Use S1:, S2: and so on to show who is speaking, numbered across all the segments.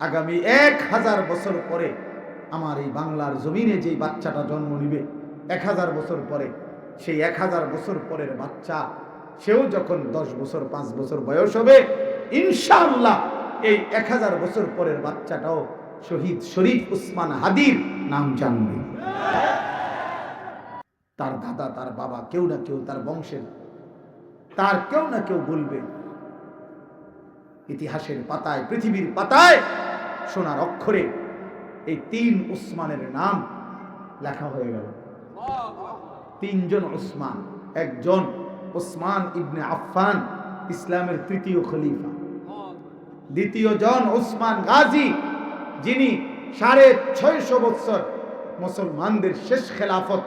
S1: আগামী এক হাজার বছর পরে আমার এই বাংলার জমিনে যেই বাচ্চাটা জন্ম নিবে, এক হাজার বছর পরে, সেই এক হাজার বছর পরের বাচ্চা, সেও যখন দশ বছর, পাঁচ বছর বয়স হবে, ইনশাআল্লাহ এই এক হাজার বছর পরের বাচ্চাটাও শহীদ শরীফ উসমান হাদির নাম জানবে। তার দাদা, তার বাবা কেউ না কেউ তার বংশের, তার কেউ না কেউ বলবে। ইতিহাসের পাতায়, পৃথিবীর পাতায় সোনার অক্ষরে এই তিন উসমানের নাম লেখা হয়ে গেল। তিনজন উসমান, একজন ওসমান ইবনে আফফান, ইসলামের তৃতীয় খলিফা। দ্বিতীয় জন ওসমান গাজী, যিনি সাড়ে ছয়শো বৎসর মুসলমানদের শেষ খেলাফত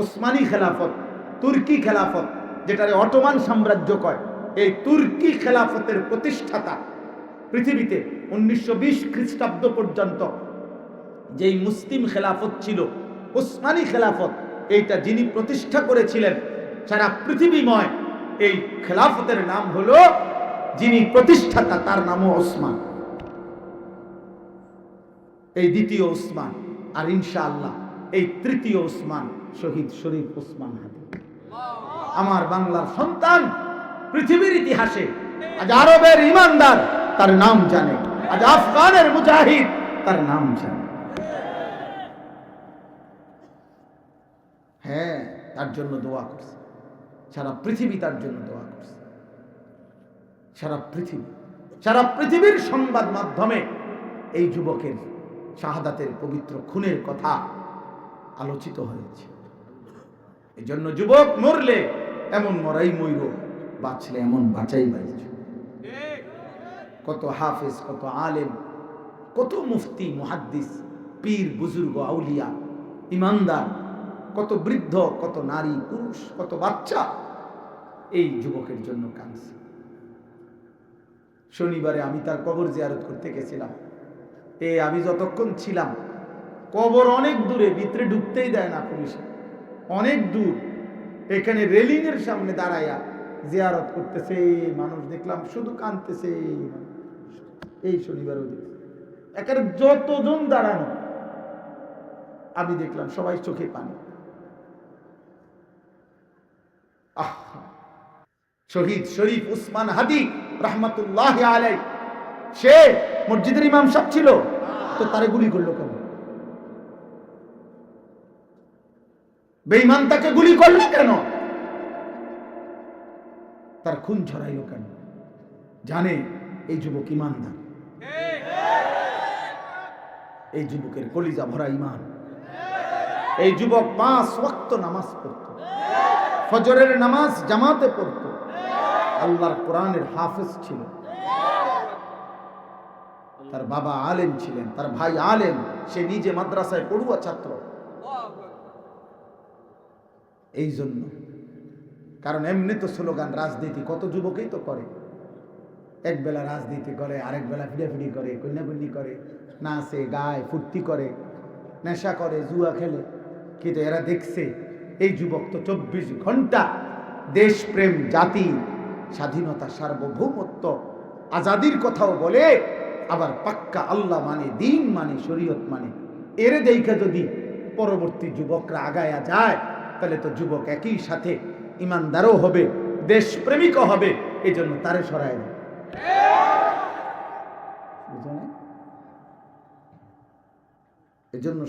S1: ওসমানী খেলাফত, তুর্কি খেলাফত, যেটারে অটোমান সাম্রাজ্য কয়, এই তুর্কি খেলাফতের প্রতিষ্ঠাতা পৃথিবীতে উনিশশো বিশ খ্রিস্টাব্দ পর্যন্ত, যেই মুসলিম খেলাফত ছিল ওসমানী খেলাফত, এইটা যিনি প্রতিষ্ঠা করেছিলেন, সারা পৃথিবীময়, এই খেলাফতের নাম হলো যিনি প্রতিষ্ঠাতা, তার নামও ওসমান। এই দ্বিতীয় ওসমান, আর ইনশাআল্লাহ এই তৃতীয় ওসমান, শহীদ শরীফ ওসমান হাদি। আমার বাংলার সন্তান পৃথিবীর ইতিহাসে, আজ আরবের ইমানদার, তার নাম জানে। আজ আফগানের মুজাহিদ, তার নাম জানে। হ্যাঁ তার জন্য দোয়া করছে। সারা পৃথিবী তার জন্য দোয়া করছে। সারা পৃথিবী, সারা পৃথিবীর সংবাদ মাধ্যমে এই যুবকের শাহাদাতের পবিত্র খুনের কথা আলোচিত হয়েছে। এই জন্য যুবক মরলে এমন মরাই ময়ূর বাঁচলে এমন বাঁচাই বাইছ কত হাফেজ, কত আলেম, কত মুফতি, মুহাদ্দিস, পীর, বুজুর্গ, আউলিয়া, ইমানদার, কত বৃদ্ধ, কত নারী, পুরুষ, কত বাচ্চা এই যুবকের জন্য কাঁদছে। শনিবারে আমি তার কবর জিয়ারত করতে গেছিলাম। এ, আমি যতক্ষণ ছিলাম, কবর অনেক দূরে, ভিতরে ঢুকতেই দেয় না পুলিশ। অনেক দূর, এখানে রেলিং এর সামনে দাঁড়াইয়া জিয়ারত করতেছে, মানুষ দেখলাম শুধু কাঁদতেছে। এই শনিবারও দেখছি একের যতজন দাঁড়ানো, আমি দেখলাম সবাই চোখে পানি। আহ, শহীদ শরীফ উসমান হাদি রহমতুল্লাহ আলাই সে মসজিদের ইমাম সাহেব ছিল, তো তারে গুলি করল কেন? বেঈমান তাকে গুলি করল কেন? তার খুন ছড়াইলো কেন? জানে এই যুবক ইমানদার। এই যুবকের কলিজা ভরা ইমান এই যুবক পাঁচ ওয়াক্ত নামাজ পড়ত। ফজরের নামাজ জামাতে পড়ত। আল্লাহর কোরআনের হাফেজ ছিল। তার বাবা আলেম ছিলেন, তার ভাই আলেম, সে নিজে মাদ্রাসায় পড়ুয়া ছাত্র। এই জন্য কারণ এমনি তো স্লোগান, রাজনীতি, কত যুবকেই তো করে। এক বেলা রাজনীতি করে, আরেক বেলা ফিডাফিডি করে, কন্যাকুন্নি করে, নাচে, গায়, ফুর্তি করে, নেশা করে, জুয়া খেলে। কিন্তু এরা দেখছে, এই যুবক তো চব্বিশ ঘণ্টা দেশপ্রেম, জাতি, স্বাধীনতা, সার্বভৌমত্ব, আজাদির কথাও বলে, আবার পাক্কা আল্লাহ মানে দিন মানে শরীয়ত মানে। এরে দেখে যদি পরবর্তী যুবকরা আগায়া যায়, তাহলে তো যুবক একই সাথে ইমানদারও হবে, দেশপ্রেমিকও হবে এই জন্য তারে সরায় এজন্য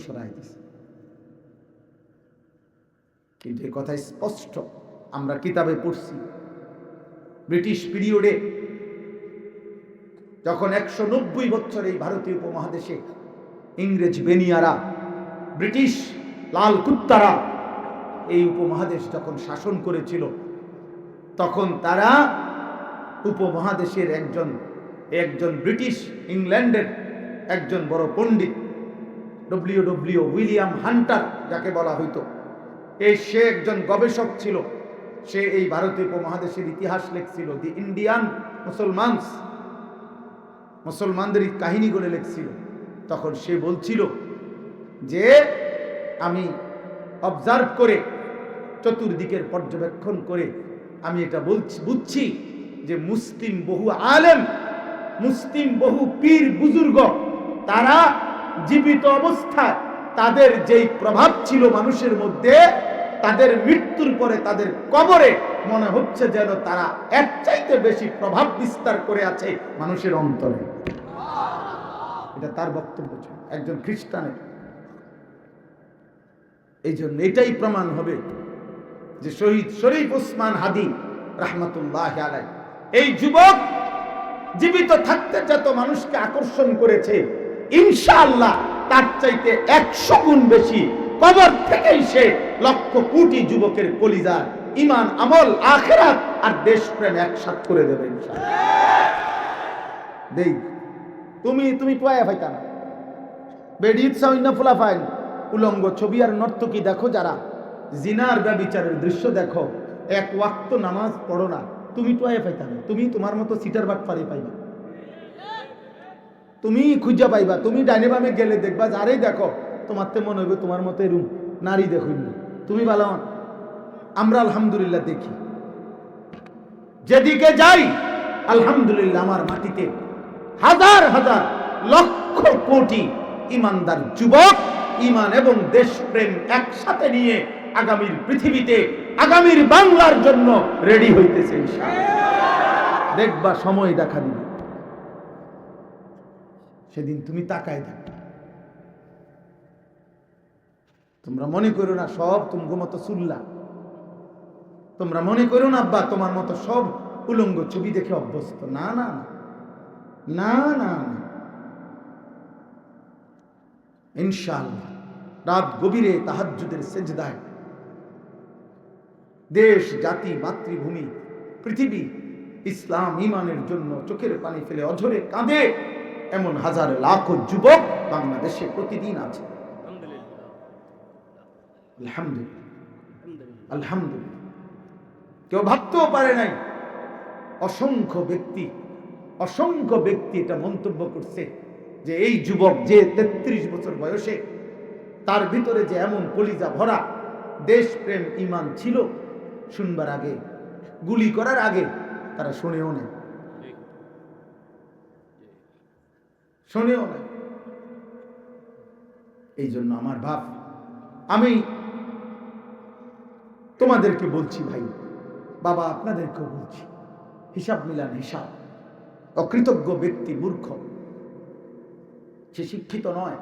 S1: কিন্তু এই কথা স্পষ্ট। আমরা কিতাবে পড়ছি। ব্রিটিশ পিরিয়ডে যখন একশো নব্বই বছর এই ভারতীয় উপমহাদেশে ইংরেজ বেনিয়ারা, ব্রিটিশ লাল কুত্তারা এই উপমহাদেশ যখন শাসন করেছিল, তখন তারা উপমহাদেশের একজন একজন ব্রিটিশ ইংল্যান্ডের একজন বড় পণ্ডিত ডব্লিউ ডব্লিউ উইলিয়াম হান্টার, যাকে বলা হইতো। এই সে একজন গবেষক ছিল। সে এই ভারতীয় উপমহাদেশের ইতিহাস লিখছিল। দি ইন্ডিয়ান মুসলমানস, মুসলমানদের এই কাহিনীগুলো লিখছিল। তখন সে বলছিল যে, আমি অবজার্ভ করে, চতুর্দিকের পর্যবেক্ষণ করে, আমি এটা বলছি, বুঝছি যে মুসলিম বহু আলেম, মুসলিম বহু পীর বুজুর্গ, তারা জীবিত অবস্থায় তাদের যেই প্রভাব ছিল মানুষের মধ্যে, তাদের মৃত্যুর পরে তাদের কবরে মনে হচ্ছে যেন তারা এক চাইতে বেশি প্রভাব বিস্তার করে আছে মানুষের অন্তরে। এটা তার বক্তব্য ছিল, একজন খ্রিস্টানের। এই জন্য এটাই প্রমাণ হবে যে শহীদ শরীফ ওসমান হাদি রাহমাতুল্লাহ আলাই এই যুবক জীবিত থাকতে যত মানুষকে আকর্ষণ করেছে, ইনশাআল্লাহ তার চাইতে একশো গুণ বেশি কবর থেকেই সে লক্ষ কোটি যুবকের কলিজা ইমান আমল, আখেরাত আর দেশপ্রেম একসাথ করে দেবে দেই, তুমি তুমি পয়া পাইতা না। বেডিত ফাইন। উলঙ্গ ছবি আর নর্তকী দেখো যারা। জিনার ব্যবিচারের দৃশ্য দেখো। এক ওয়াক্ত নামাজ পড়ো না। তুমি টয়ে পাইতা তুমি তোমার মতো সিটার বাট পারি পাইবা। তুমি খুঁজা পাইবা। তুমি ডাইনে বামে গেলে দেখবা যারাই দেখো তোমার তো মনে হইবে তোমার মতো রুম, নারী দেখুন তুমি বালামান আমরা আলহামদুলিল্লাহ দেখি। যেদিকে যাই, আলহামদুলিল্লাহ আমার মাটিতে হাজার হাজার লক্ষ কোটি ইমানদার যুবক, ইমান এবং দেশপ্রেম একসাথে নিয়ে আগামীর পৃথিবীতে, আগামীর বাংলার জন্য রেডি হইতেছে দেখবা সময় দেখা দিবে। সেদিন তুমি তাকায় থাকবে। তোমরা মনে করো না সব তুমি মতো সুল্লা তোমরা মনে করো না, আব্বা, তোমার মতো সব উলঙ্গ ছবি দেখে অভ্যস্ত। না না। না না না। ইনশাআল্লাহ। রাত গভীরে তাহাজ্জুদের সেজদায় দেশ জাতি মাতৃভূমি পৃথিবী ইসলাম ইমানের জন্য চোখের পানি ফেলে অঝরে কাঁদে এমন হাজার লাখো যুবক বাংলাদেশে প্রতিদিন আছে। আলহামদুলিল্লাহ। আলহামদুলিল্লাহ। কেউ ভাবতেও পারে নাই অসংখ্য ব্যক্তি অসংখ্য ব্যক্তি এটা মন্তব্য করছে যে এই যুবক যে তেত্রিশ বছর বয়সে তার ভিতরে যে এমন কলিজা ভরা দেশপ্রেম ইমান ছিল শুনবার আগে, গুলি করার আগে তারা শুনেও নেই। শুনেও নেই। এই জন্য আমার ভাব, আমি তোমাদেরকে বলছি ভাই, বাবা আপনাদেরকেও বলছি, হিসাব মিলান হিসাব। অকৃতজ্ঞ ব্যক্তি, মূর্খ। সে শিক্ষিত নয়,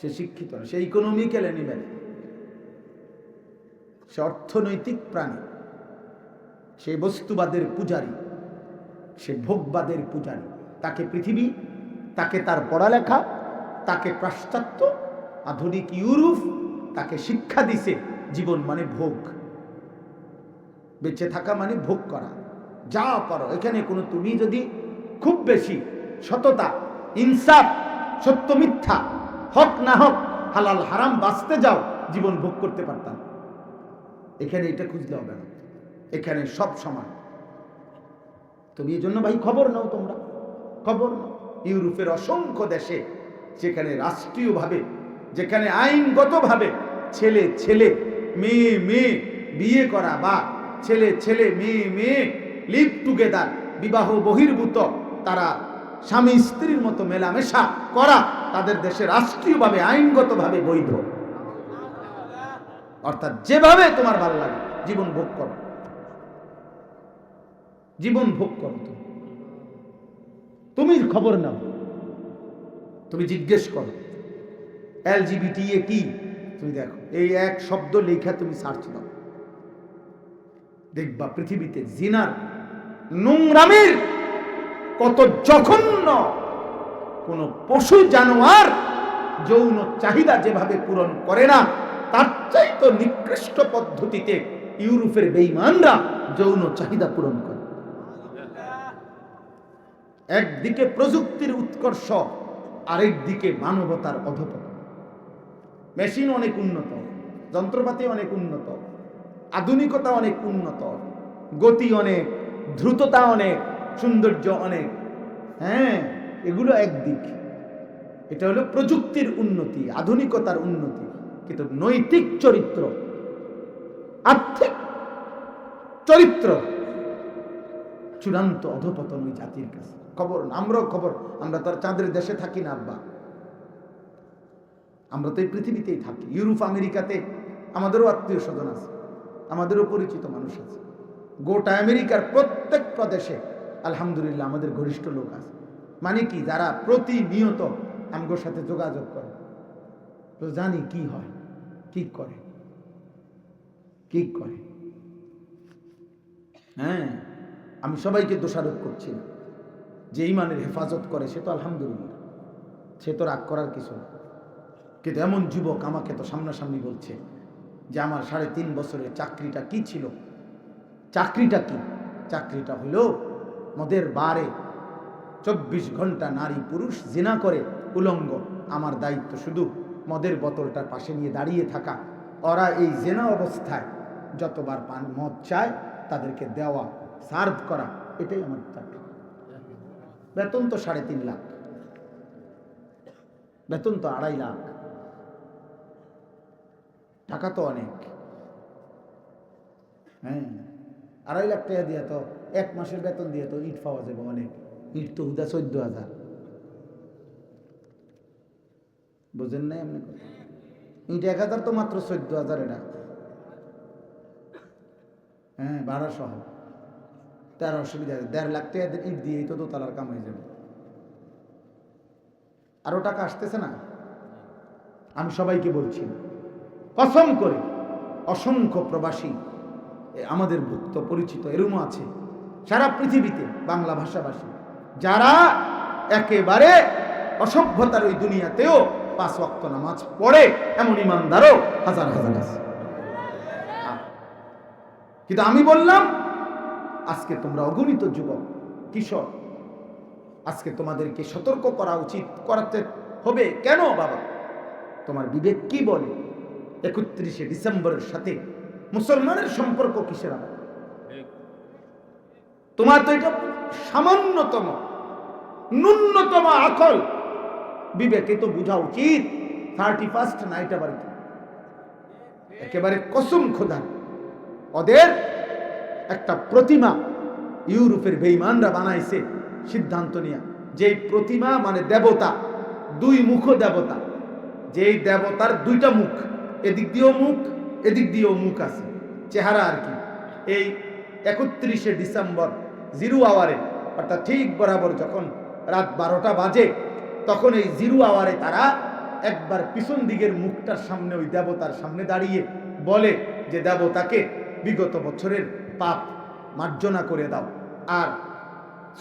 S1: সে শিক্ষিত নয়, সে ইকোনমিক্যাল অ্যানিম্যাল সে অর্থনৈতিক প্রাণী, সে বস্তুবাদের পূজারী, সে ভোগবাদের পূজারী। তাকে পৃথিবী, তাকে তার পড়ালেখা, তাকে পাশ্চাত্য, আধুনিক ইউরোপ, তাকে শিক্ষা দিছে জীবন মানে ভোগ। বেঁচে থাকা মানে ভোগ করা। যা পারো এখানে কোনো তুমি যদি খুব বেশি সততা, ইনসাফ, সত্য মিথ্যা, হক না হক, হালাল হারাম বাঁচতে যাও, জীবন ভোগ করতে পারতাম। এখানে এটা খুঁজলে হবে না। এখানে সব সমান। তুমি এই জন্য ভাই খবর নাও তোমরা। খবর নাও। ইউরোপের অসংখ্য দেশে যেখানে রাষ্ট্রীয়ভাবে, যেখানে আইনগতভাবে ছেলে ছেলে, মেয়ে মেয়ে বিয়ে করা বা ছেলে ছেলে, মেয়ে মেয়ে লিভ টুগেদার বিবাহ বহির্ভূত, তারা স্বামী, স্ত্রীর মতো মেলামেশা করা তাদের দেশে রাষ্ট্রীয়ভাবে, আইনগতভাবে বৈধ। অর্থাৎ যেভাবে তোমার ভালো লাগে, জীবন ভোগ করো। জীবন ভোগ করো তুমি। তুমি খবর নাও। তুমি জিজ্ঞেস করো। এলজিবিটি এ কি? তুমি দেখো, এই এক শব্দ লেখা তুমি সার্চ দাও। দেখবা পৃথিবীতে জিনার নোংরামের কত জঘন্য কোন পশু জানোয়ার যৌন চাহিদা যেভাবে পূরণ করে না চাইতো নিকৃষ্ট পদ্ধতিতে ইউরোপের বেইমানরা যৌন চাহিদা পূরণ করে। একদিকে প্রযুক্তির উৎকর্ষ আরেক দিকে মানবতার অধপতন। মেশিন অনেক উন্নত, যন্ত্রপাতি অনেক উন্নত, আধুনিকতা অনেক উন্নত, গতি অনেক, দ্রুততা অনেক, সৌন্দর্য অনেক। হ্যাঁ এগুলো একদিক। এটা হলো প্রযুক্তির উন্নতি, আধুনিকতার উন্নতি। কিন্তু নৈতিক চরিত্র, আর্থিক চরিত্র চূড়ান্ত অধপতন ওই জাতির কাছে। খবর, আমরাও খবর, আমরা তো আর চাঁদের দেশে থাকি না, আব্বা। আমরা তো এই পৃথিবীতেই থাকি। ইউরোপ, আমেরিকাতে আমাদেরও আত্মীয় স্বজন আছে, আমাদেরও পরিচিত মানুষ আছে। গোটা আমেরিকার প্রত্যেক প্রদেশে আলহামদুলিল্লাহ আমাদের ঘনিষ্ঠ লোক আছে। মানে কি? যারা প্রতিনিয়ত আমগোর সাথে যোগাযোগ করে। তো জানি কি হয়। কি করে? কি করে? হ্যাঁ আমি সবাইকে দোষারোপ করছি না। যে ইমানের হেফাজত করে, সে তো আলহামদুলিল্লাহ। সে তো রাগ করার কিছু না। কিন্তু এমন যুবক আমাকে তো সামনাসামনি বলছে যে আমার সাড়ে তিন বছরের চাকরিটা কি ছিল? চাকরিটা কি? চাকরিটা হলো মদের বারে চব্বিশ ঘণ্টা নারী পুরুষ জিনা করে উলঙ্গ। আমার দায়িত্ব শুধু মদের বোতলটার পাশে নিয়ে দাঁড়িয়ে থাকা। ওরা এই জেনা অবস্থায় যতবার পান মদ চায়, তাদেরকে দেওয়া, সার্ভ করা, এটাই আমার চাকরি বেতন তো সাড়ে তিন লাখ। বেতন তো আড়াই লাখ। টাকা তো অনেক। হ্যাঁ আড়াই লাখ টাকা দিয়ে তো এক মাসের বেতন দিয়ে তো ইট পাওয়া যাবে অনেক। ইট তো হুদা চোদ্দ হাজার। বুঝেন নাই আপনি ইট এক হাজার তো মাত্র চোদ্দ হাজার এটা। হ্যাঁ ভাড়া সহ তার অসুবিধা দেড় লাখ টাকা ইট দিয়েই তো দোতলার কাম হয়ে যাবে। আরও টাকা আসতেছে না? আমি সবাইকে বলছি, কসম করে অসংখ্য প্রবাসী আমাদের ভুক্ত, পরিচিত, এরমও আছে, সারা পৃথিবীতে, বাংলা ভাষাভাষী, যারা একেবারে অসভ্যতার ওই দুনিয়াতেও পাঁচ ওয়াক্ত নামাজ পড়ে এমন ইমানদারও হাজার হাজার আছে। কিন্তু আমি বললাম, আজকে তোমরা অগণিত যুবক, কিশোর, আজকে তোমাদেরকে সতর্ক করা উচিত, করাতে হবে। কেন বাবা? তোমার বিবেক কি বলে? একত্রিশে ডিসেম্বরের সাথে মুসলমানের সম্পর্ক কিসের আবার তোমার তো এটা সামান্যতম, ন্যূনতম আকল। বিবেকে তো বোঝা উচিত থার্টি ফার্স্ট নাইট আবার একেবারে কসম খোদা। ওদের একটা প্রতিমা ইউরোপের বেইমানরা বানাইছে, সিদ্ধান্ত নিয়ে। যেই প্রতিমা মানে দেবতা, দুই মুখ দেবতা। যেই দেবতার দুইটা মুখ, এদিক দিয়েও মুখ, এদিক দিয়েও মুখ আছে। চেহারা আর কি। এই একত্রিশে ডিসেম্বর জিরো আওয়ারে, অর্থাৎ ঠিক বরাবর যখন রাত বারোটা বাজে তখন এই জিরো আওয়ারে তারা একবার পিছন দিকের মুখটার সামনে, ওই দেবতার সামনে দাঁড়িয়ে বলে যে, দেবতাকে বিগত বছরের পাপ মার্জনা করে দাও। আর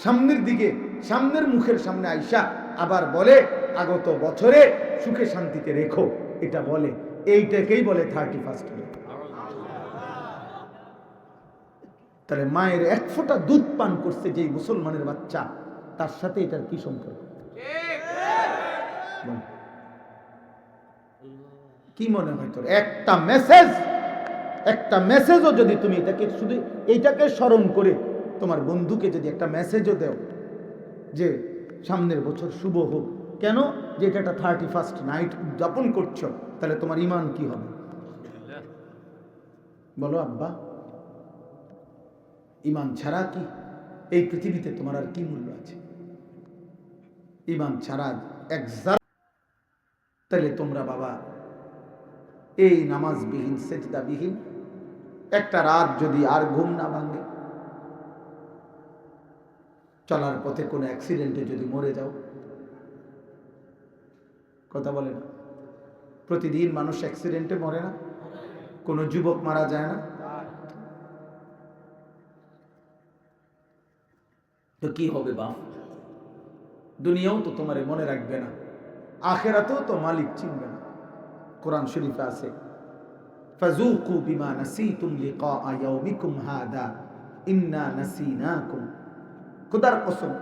S1: সামনের দিকে, সামনের মুখের সামনে আইসা আবার বলে, আগত বছরে সুখে শান্তিতে রেখো। এটা বলে। এইটাকেই বলে থার্টি ফার্স্ট তাহলে মায়ের এক ফোঁটা দুধ পান করছে যেই মুসলমানের বাচ্চা, তার সাথে এটার কি সম্পর্ক। কি মনে হয় তোর? একটা মেসেজ একটা মেসেজও যদি তুমি এটাকে শুধু এইটাকে স্মরণ করে তোমার বন্ধুকে যদি একটা মেসেজও দেও যে সামনের বছর শুভ হোক। কেন? যে এটা একটা থার্টি ফার্স্ট নাইট উদযাপন করছ, তাহলে তোমার ইমান কি হবে? বলো আব্বা ইমান ছাড়া কি? এই পৃথিবীতে তোমার আর কি মূল্য আছে? ইমান ছাড়া এক তাহলে তোমরা বাবা, এই নামাজবিহীন, সেজদাবিহীন, একটা রাত যদি আর ঘুম না ভাঙে, চলার পথে কোনো অ্যাক্সিডেন্টে যদি মরে যাও, কথা বলে না। প্রতিদিন মানুষ অ্যাক্সিডেন্টে মরে না, কোনো যুবক মারা যায় না। তো কি হবে বাপ? দুনিয়াও তো তোমারে মনে রাখবে না। আখেরাতেও তো মালিক চিনবে না। কোরআন শরীফে আছে ফাজুকু বিমা নাসিতুম লিকা ইয়াউমিকুম হাদা, ইন্না নাসিনাকুম। খোদার কসম,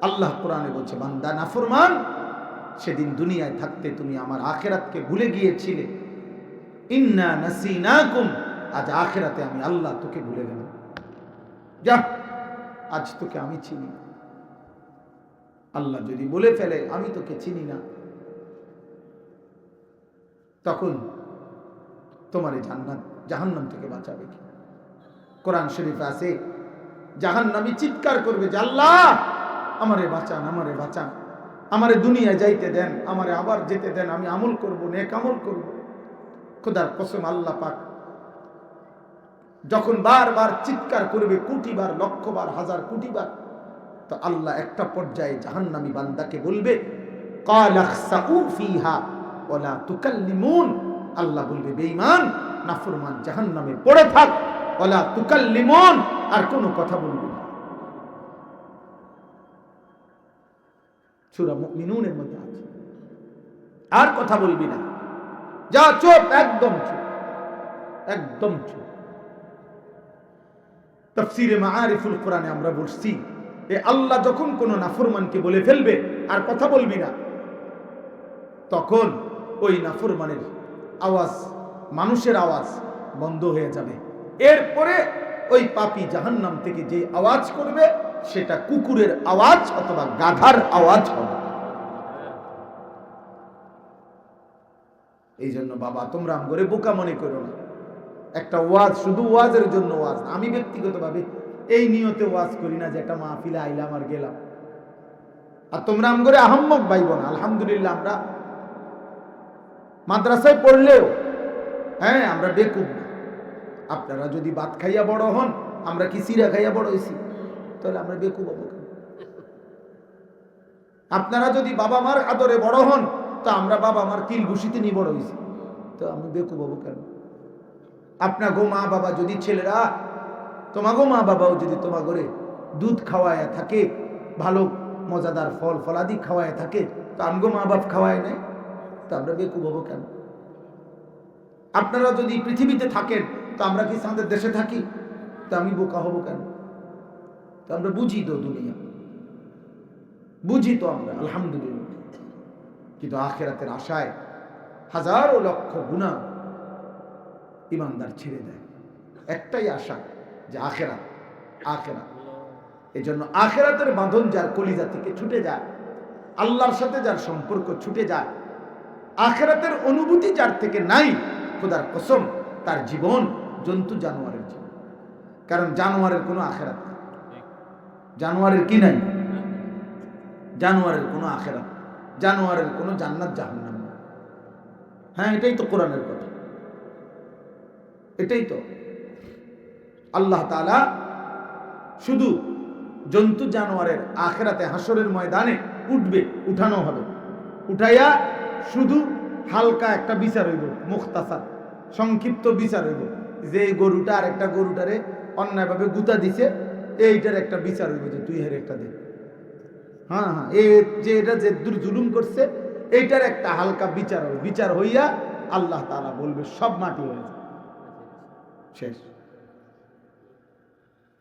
S1: আল্লাহ কোরআনে বলছে, বান্দা নাফরমান, সেদিন দুনিয়ায় থাকতে তুমি আমার আখেরাতকে ভুলে গিয়েছিলে। ইন্না নাসিনাকুম, আজ আখেরাতে আমি আল্লাহ তোকে ভুলে গেলাম। যা, আজ তোকে আমি চিনি না। আল্লাহ যদি বলে ফেলে, আমি তোকে চিনি না। তখন তোমার এই জান্নাত জাহান্নাম থেকে বাঁচাবে কি? কোরআন শরীফ আছে, জাহান্নামী চিৎকার করবে যে, আল্লাহ, আমারে বাঁচান আমারে বাঁচান, আমারে দুনিয়া যাইতে দেন, আমারে আবার যেতে দেন, আমি আমল করব, নেক আমল করব। খোদার কসম আল্লাহ পাক যখন বারবার চিৎকার করবে, কোটিবার, লক্ষবার, হাজার কোটিবার তো আল্লাহ একটা পর্যায়ে জাহান্নামী বান্দাকে বলবে আল্লাহ বলবে, বেঈমান, নাফরমান, জাহান্নামে পড়ে থাক ওয়ালা তুকাল্লিমুন। আর কোনো কথা বলবি না। সূরা মুমিনুনের মধ্যে আছে। আর কথা বলবি না। যা চুপ একদম চুপ একদম চুপ তফসিরে মাআরিফুল কোরআনে আমরা বলছি এ আল্লাহ যখন কোনো নাফরমানকে বলে ফেলবে, আর কথা বলবি না, তখন ওই নাফরমানের আওয়াজ, মানুষের আওয়াজ বন্ধ হয়ে যাবে। এরপরে ওই পাপি জাহান্নাম থেকে যে আওয়াজ করবে, সেটা কুকুরের আওয়াজ অথবা গাধার আওয়াজ হবে। এই জন্য বাবা, তোমরা আমগরে বোকা মনে করো না। একটা ওয়াজ, শুধু ওয়াজের জন্য ওয়াজ আমি ব্যক্তিগতভাবে এই নিয়তে ওয়াজ করি না যে একটা মাহফিলে আইলাম আর গেলাম। আর তোমরা আম করে আহম্মক বাইব না আলহামদুলিল্লাহ আমরা মাদ্রাসায় পড়লেও হ্যাঁ আমরা বেকুব না। আপনারা যদি ভাত খাইয়া বড় হন, আমরা কি সিরা খাইয়া বড় হয়েছি তাহলে আমরা বেকুব হব? আপনারা যদি বাবা মার আদরে বড় হন, তো আমরা বাবা মার কিল ঘুষিতে নিয়ে বড় হয়েছি তো আমি বেকুব কেন? আপনার গো মা বাবা যদি ছেলেরা তোমাগো মা বাবাও যদি তোমা ঘরে দুধ খাওয়ায় থাকে, ভালো মজাদার ফল ফলাদি খাওয়ায় থাকে, তো আমগো মা বাপ খাওয়ায় নেই? তো আমরা বেকুব হব কেন? আপনারা যদি পৃথিবীতে থাকেন, তো আমরা কি আমাদের দেশে থাকি? তো আমি বোকা হব কেন? তো আমরা বুঝি তো দুনিয়া। বুঝি তো আমরা, আলহামদুলিল্লাহ। কিন্তু আখেরাতের আশায় হাজারো লক্ষ গুণা ইমানদার ছেড়ে দেয়। একটাই আশা যে আখেরা আখেরাত। এই জন্য আখেরাতের বাঁধন যার কলিজা থেকে ছুটে যায়, আল্লাহর সাথে যার সম্পর্ক ছুটে যায়, আখেরাতের অনুভূতি যার থেকে নাই, খোদার কসম, তার জীবন জন্তু জানোয়ারের জীবন। কারণ জানোয়ারের কোনো আখেরাত জানোয়ারের কি নাই? জানোয়ারের কোনো আখেরাত, জানোয়ারের কোনো জান্নাত জাহান্নাম। হ্যাঁ এটাই তো কোরআনের কথা। এটাই তো। আল্লাহ তাআলা শুধু জন্তু জানোয়ারের আখেরাতে হাসরের ময়দানে উঠবে, উঠানো হবে। উঠাইয়া শুধু হালকা একটা বিচার হইব, মুখতাসার, সংক্ষিপ্ত বিচার হইব। যে এই গরুটা আর একটা গরুটারে অন্যায়ভাবে গুতা দিছে, এইটার একটা বিচার হইব যে তুই হের একটা দে। হ্যাঁ হ্যাঁ এ যে এটা যে দূর জুলুম করছে, এইটার একটা হালকা বিচার হবে বিচার হইয়া আল্লাহ তাআলা বলবে, সব মাটি হয়ে যাবে। শেষ।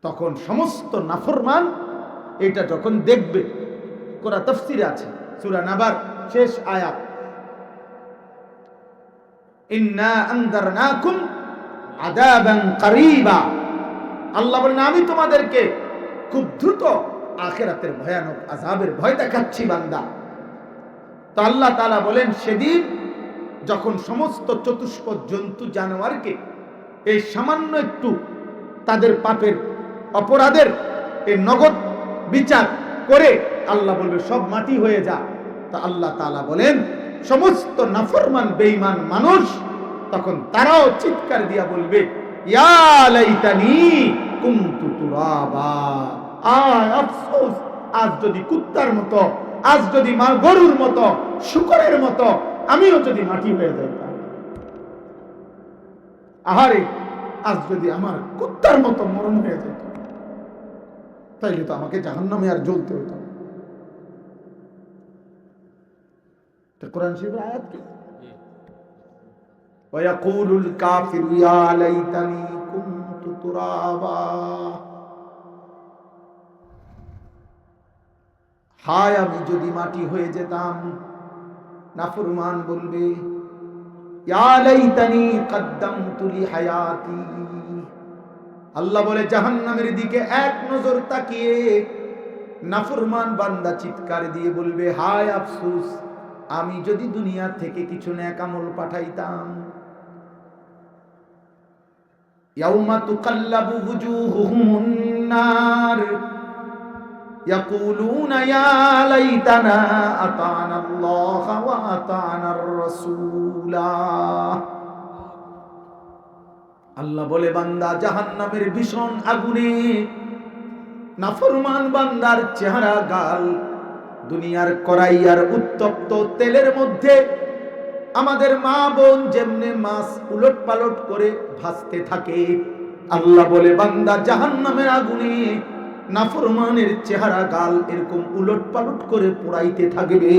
S1: তখন সমস্ত নাফরমান এটা যখন দেখবে কোরা তফসিরে আছে, সূরা নাবার শেষ আয়াত। আল্লাহ বলেন, আমি তোমাদেরকে খুব দ্রুত আখেরাতের ভয়ানক আযাবের ভয় দেখাচ্ছি, বান্দা। তো আল্লাহ তাআলা বলেন, সেদিন যখন সমস্ত চতুষ্পদ জন্তু জানোয়ারকে এই সামান্য একটু তাদের পাপের অপরাধের এই নগদ বিচার করে আল্লাহ বলবে, সব মাটি হয়ে যা। তা আল্লাহ তাআলা বলেন, সমস্ত নাফরমান, বেঈমান মানুষ তখন তারাও চিৎকার দিয়া বলবে আফসোস, আজ যদি কুত্তার মতো, আজ যদি মা গরুর মতো, শুকরের মতো, আমিও যদি মাটি হয়ে যাইতাম। আহারে, আজ যদি আমার কুত্তার মতো মরণ হয়ে যেত তাইলে তো আমাকে জাহান্নামে আর জ্বলতে হতো না। তো কোরআন শরীফের আয়াত কি ويقول الكافر يا ليتني كنت ترابا হায় আমি যদি মাটি হয়ে যেতাম নাফরমান বলবে ইয়া লাইতানি কদ্দামতু লি হায়াতি আল্লাহ বলে, জাহান্নামের দিকে এক নজর তাকিয়ে নাফুরমান বান্দা চিৎকার দিয়ে বলবে, হায় আফসুস, আমি যদি দুনিয়া থেকে কিছু নেক আমল পাঠাইতাম। ইয়াউমা তুকাল্লাবু হুজুহুহুম নার আল্লাহ আল্লাহ বলে, বান্দা, জাহান্নামের ভীষণ আগুনে, নাফরমান বান্দার চেহারা গাল, দুনিয়ার করাইয়ার উত্তপ্ত তেলের মধ্যে আমাদের মা বোন যেমনে মাছ উলট পালট করে ভাসতে থাকে, আল্লাহ বলে, বান্দা, জাহান্নামের আগুনে নাফরমানের চেহারা গাল এরকম উলট পালট করে পোড়াইতে থাকবে।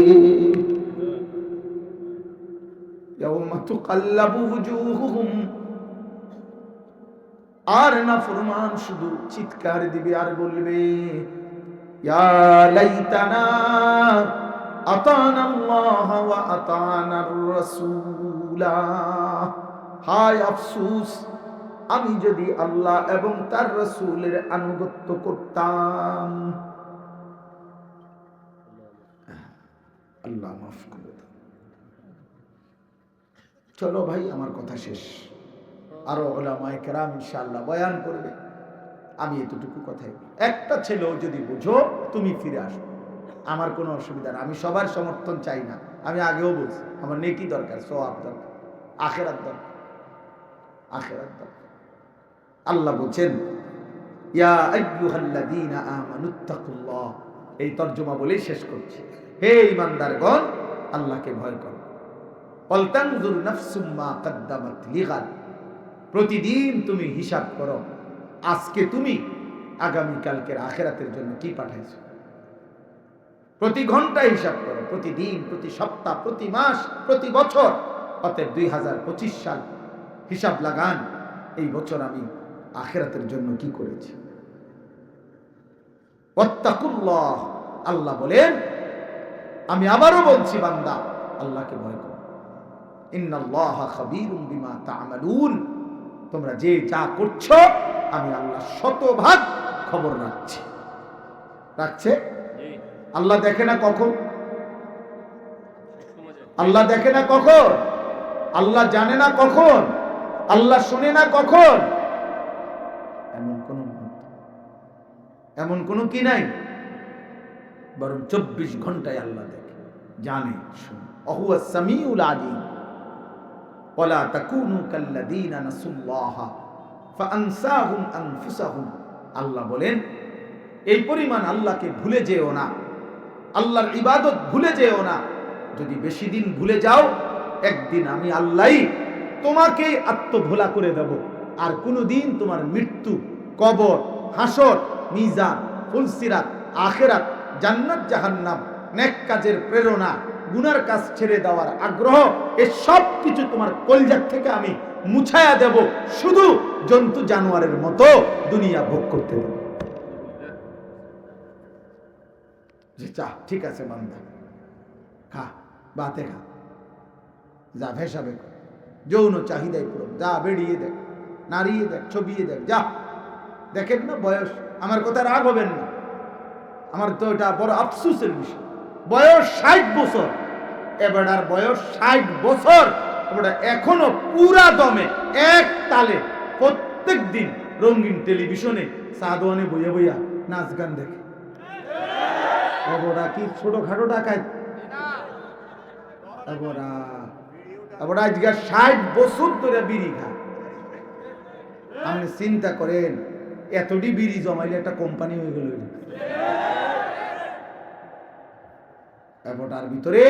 S1: ইয়াউমা তুকাল্লাবু ওয়ুজুহুহুম আর না ফরমান, শুধু চিৎকার দিবে আর বলবে আফসোস, আমি যদি আল্লাহ এবং তার রসুলের আনুগত্য করতাম। আল্লাহ মাফ করে চলো ভাই, আমার কথা শেষ। আরও ওলামায় কেরাম ইনশাআল্লাহ বয়ান করবে। আমি এতটুকু কথাই একটা ছেলেও যদি বুঝো, তুমি ফিরে আসো। আমার কোনো অসুবিধা আমি সবার সমর্থন চাই না। আমি আগেও বলছি, আমার নেকি দরকার সোয়াব দরকার, আখেরাত দরকার আখেরাত দরকার। আল্লাহ বলছেন এই তর্জমা বলেই শেষ করছি। হে ইমানদারগণ আল্লাহকে ভয় করো। লিগাদ। প্রতিদিন তুমি হিসাব করো, আজকে তুমি আগামী কালকের আখেরাতের জন্য কি পাঠাইছো? প্রতি ঘণ্টা হিসাব করো, প্রতিদিন, প্রতি সপ্তাহ, প্রতি মাস, প্রতি বছর। অতএব দুই হাজার পঁচিশ সাল হিসাব লাগান, এই বছর আমি আখেরাতের জন্য কি করেছি। আল্লাহ বলেন, আমি আবারও বলছি, বান্দা, আল্লাহকে ভয় করো। ইন্নাল্লাহ খাবীরুম বিমা তা'মালুন। তোমরা যে যা করছ আমি আল্লাহ শতভাগ খবর রাখছি। রাখছে? আল্লাহ দেখে না কখন? আল্লাহ দেখে না কখন? আল্লাহ জানে না কখন? আল্লাহ শুনে না কখন? এমন কোন এমন কোন কি নাই? বরং চব্বিশ ঘন্টায় আল্লাহ দেখে জানে শুনে। অহুয়া সামিউল আলিম। ওয়ালা তাকুনু কাল্লাযীনা নাসুল্লাহ ফাআনসাহুম আনফুসাহুম। আল্লাহ বলেন, এই পরিমাণ আল্লাহকে ভুলে যেও না। আল্লাহর ইবাদত ভুলে যেও না। যদি বেশি দিন ভুলে যাও, একদিন আমি আল্লাহই তোমাকে আত্মভোলা করে দেব। আর কোনোদিন তোমার মৃত্যু, কবর, হাসর, মিজান, ফুলসিরাত, আখেরাত, জান্নাত, জাহান্নাম, নেক কাজের প্রেরণা গুনার কাজ ছেড়ে দেওয়ার আগ্রহ, এ সব কিছু তোমার কলজার থেকে আমি মুছায়া দেব। শুধু জন্তু জানোয়ারের মতো দুনিয়া ভোগ করতে দেব। ঠিক আছে বান্দা খা, বাতে খা। যা ভেসাবে যৌন চাহিদাই পুরো যা বেরিয়ে দেখ, নাড়িয়ে দেখ, ছবিয়ে দেখ, যা। দেখেন না বয়স? আমার কথা রাগ হবেন না। আমার তো এটা বড় আফসুসের বিষয়। বয়স ষাট বছর। এবার বয়স ষাট বছর। এবার এখনও পুরা দমে, এক তালে, প্রত্যেক দিন রঙিন টেলিভিশনে সাদওয়ানে বইয়া বইয়া নাচ গান দেখে। ওরা কি ছোটখাটো ডাকায় ওরা ওরা আজকে ষাট বছর ধরে বিড়ি খায় আপনি চিন্তা করেন, এতটি বিড়ি জমাইলে একটা কোম্পানি হয়ে গেল। এবারটার ভিতরে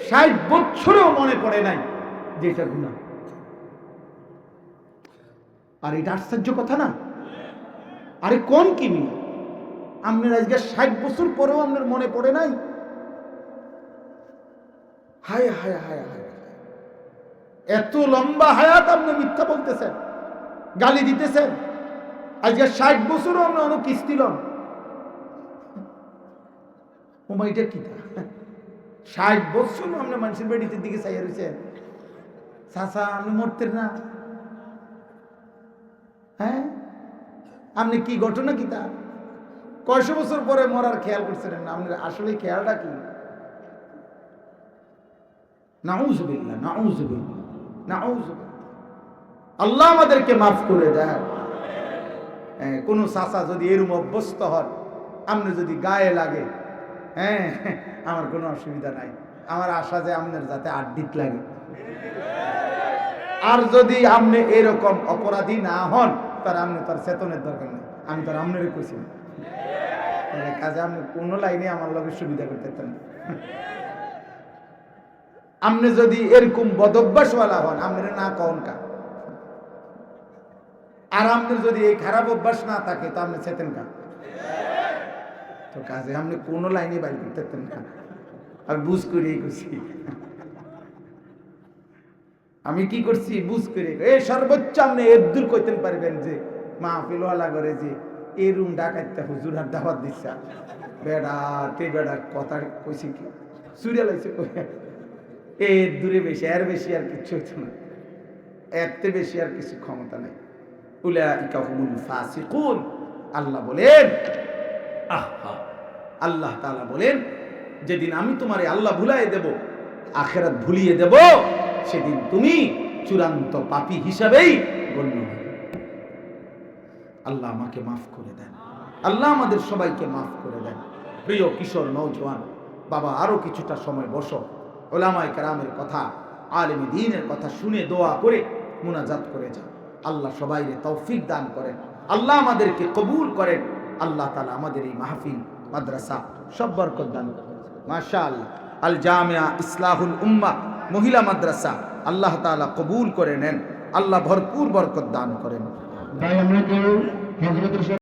S1: ষাট বছরেও মনে পড়ে নাই যে এটা গুণা আর এটা আশ্চর্য কথা না আরে কোন কিনি আপনার আজকে ষাট বছর পরেও আপনার মনে পড়ে নাই হায় হায় হায় হায় এত লম্বা হায়াত আপনি মিথ্যা বলতেছেন গালি দিতেছেন আজকে ষাট বছরও আমরা অনেক কিস্তি লন ওমাইটা কি ষাট বছর আপনি মানুষের বেডিতে দিকে চাইয়া রয়েছেন চাচা আপনি মরতেন না। হ্যাঁ? আপনি কি ঘটনা কি তা? কয়শো বছর পরে মরার খেয়াল করছিলেন? না আপনার আসলে খেয়ালটা কি? নাউজুবিল্লাহ নাউজুবিল্লাহ আল্লাহ আমাদেরকে মাফ করে হ্যাঁ, কোনো চাচা যদি এরম অভ্যস্ত হন আপনি যদি গায়ে লাগে হ্যাঁ আমার কোনো অসুবিধা নাই। আমার আশা যে আপনার যাতে আড্ডিত লাগে। আর যদি আপনি এরকম অপরাধী না হন তার আপনি তার চেতনের দরকার নেই। আমি তার আপনারই কইছি না। কাজে আপনি কোনো লাইনে আমার লগে সুবিধা করতে পারেন। আপনি যদি এরকম বদভ্যাসওয়ালা হন আপনি না কন কা। আর আপনার যদি এই খারাপ অভ্যাস না থাকে, তো আপনি চেতেন কা। কাজে আপনি কোনো লাইনে বাইর করতে পারতেন না। আর বুঝ করে করছি। আমি কি করছি? বুঝ করে এ, সর্বোচ্চ আপনি এর দূর করতে পারবেন যে মাহফিল ওয়ালা করে যে এই রুম ডাকাইতে হুজুর আর দাওয়াত দিচ্ছে বেড়া, তে বেড়া কথা কইছি কি? সুরিয়া লাগছে এর দূরে বেশি, এর বেশি আর কিচ্ছু হইতো না। এর তে বেশি আর কিছু ক্ষমতা নাই। উলাইকা হুমুল ফাসিকুন। আল্লাহ বলেন, আহা। আল্লাহ তালা বলেন, যেদিন আমি তোমারে আল্লাহ ভুলাই দেব, আখেরাত ভুলিয়ে দেব, সেদিন তুমি চূড়ান্ত পাপী হিসাবেই গণ্য হবে। আল্লাহ আমাকে মাফ করে দেন। আল্লাহ আমাদের সবাইকে মাফ করে দেন। প্রিয় কিশোর নৌজওয়ান বাবা, আরও কিছুটা সময় বসো। ওলামায় কারামের কথা, আলেম দিনের কথা শুনে দোয়া করে মুনাজাত করে যাও। আল্লাহ সবাইরে তৌফিক দান করেন। আল্লাহ আমাদেরকে কবুল করেন। আল্লাহ তালা আমাদের এই মাহফিল মাদ্রাসা, সব বরকত দান আল্লাহ আল জামিয়া ইসলাহুল উম্মা, মহিলা মাদ্রাসা, আল্লাহ তালা কবুল করে নেন। আল্লাহ ভরপুর বরকত দান করেন।